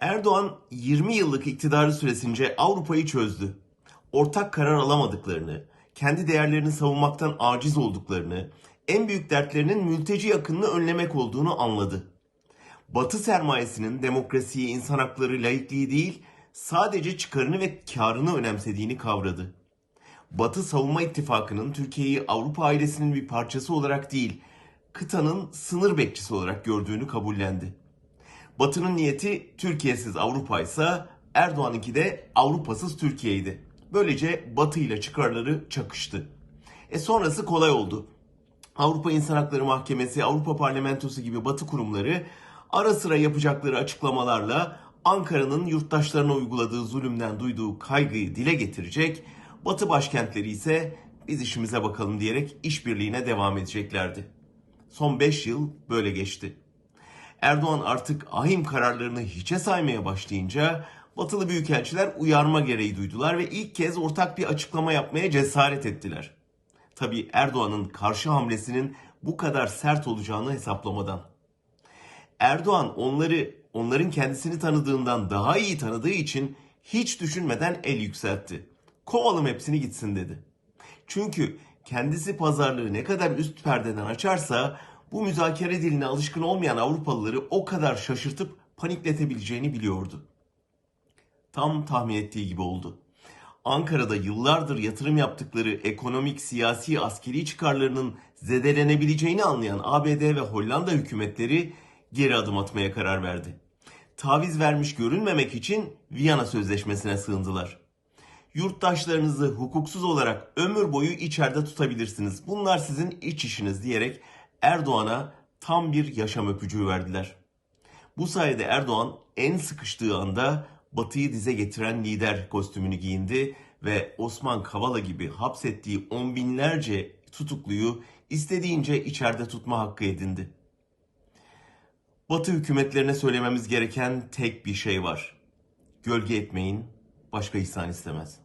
Erdoğan 20 yıllık iktidarı süresince Avrupa'yı çözdü. Ortak karar alamadıklarını, kendi değerlerini savunmaktan aciz olduklarını, en büyük dertlerinin mülteci yakınını önlemek olduğunu anladı. Batı sermayesinin demokrasiyi, insan hakları, laikliği değil, sadece çıkarını ve karını önemsediğini kavradı. Batı Savunma İttifakı'nın Türkiye'yi Avrupa ailesinin bir parçası olarak değil, kıtanın sınır bekçisi olarak gördüğünü kabullendi. Batı'nın niyeti Türkiye'siz Avrupa ise Erdoğan'ınki de Avrupa'sız Türkiye'ydi. Böylece Batı ile çıkarları çakıştı. E sonrası kolay oldu. Avrupa İnsan Hakları Mahkemesi, Avrupa Parlamentosu gibi Batı kurumları ara sıra yapacakları açıklamalarla Ankara'nın yurttaşlarına uyguladığı zulümden duyduğu kaygıyı dile getirecek, Batı başkentleri ise biz işimize bakalım diyerek işbirliğine devam edeceklerdi. Son 5 yıl böyle geçti. Erdoğan artık ahim kararlarını hiçe saymaya başlayınca batılı büyükelçiler uyarma gereği duydular ve ilk kez ortak bir açıklama yapmaya cesaret ettiler. Tabii Erdoğan'ın karşı hamlesinin bu kadar sert olacağını hesaplamadan. Erdoğan onları onların kendisini tanıdığından daha iyi tanıdığı için hiç düşünmeden el yükseltti. Kovalım hepsini gitsin dedi. Çünkü kendisi pazarlığı ne kadar üst perdeden açarsa bu müzakere diline alışkın olmayan Avrupalıları o kadar şaşırtıp panikletebileceğini biliyordu. Tam tahmin ettiği gibi oldu. Ankara'da yıllardır yatırım yaptıkları ekonomik, siyasi, askeri çıkarlarının zedelenebileceğini anlayan ABD ve Hollanda hükümetleri geri adım atmaya karar verdi. Taviz vermiş görünmemek için Viyana Sözleşmesi'ne sığındılar. Yurttaşlarınızı hukuksuz olarak ömür boyu içeride tutabilirsiniz. Bunlar sizin iç işiniz diyerek Erdoğan'a tam bir yaşam öpücüğü verdiler. Bu sayede Erdoğan en sıkıştığı anda Batı'yı dize getiren lider kostümünü giyindi ve Osman Kavala gibi hapsettiği on binlerce tutukluyu istediğince içeride tutma hakkı edindi. Batı hükümetlerine söylememiz gereken tek bir şey var. Gölge etmeyin, başka ihsan istemez.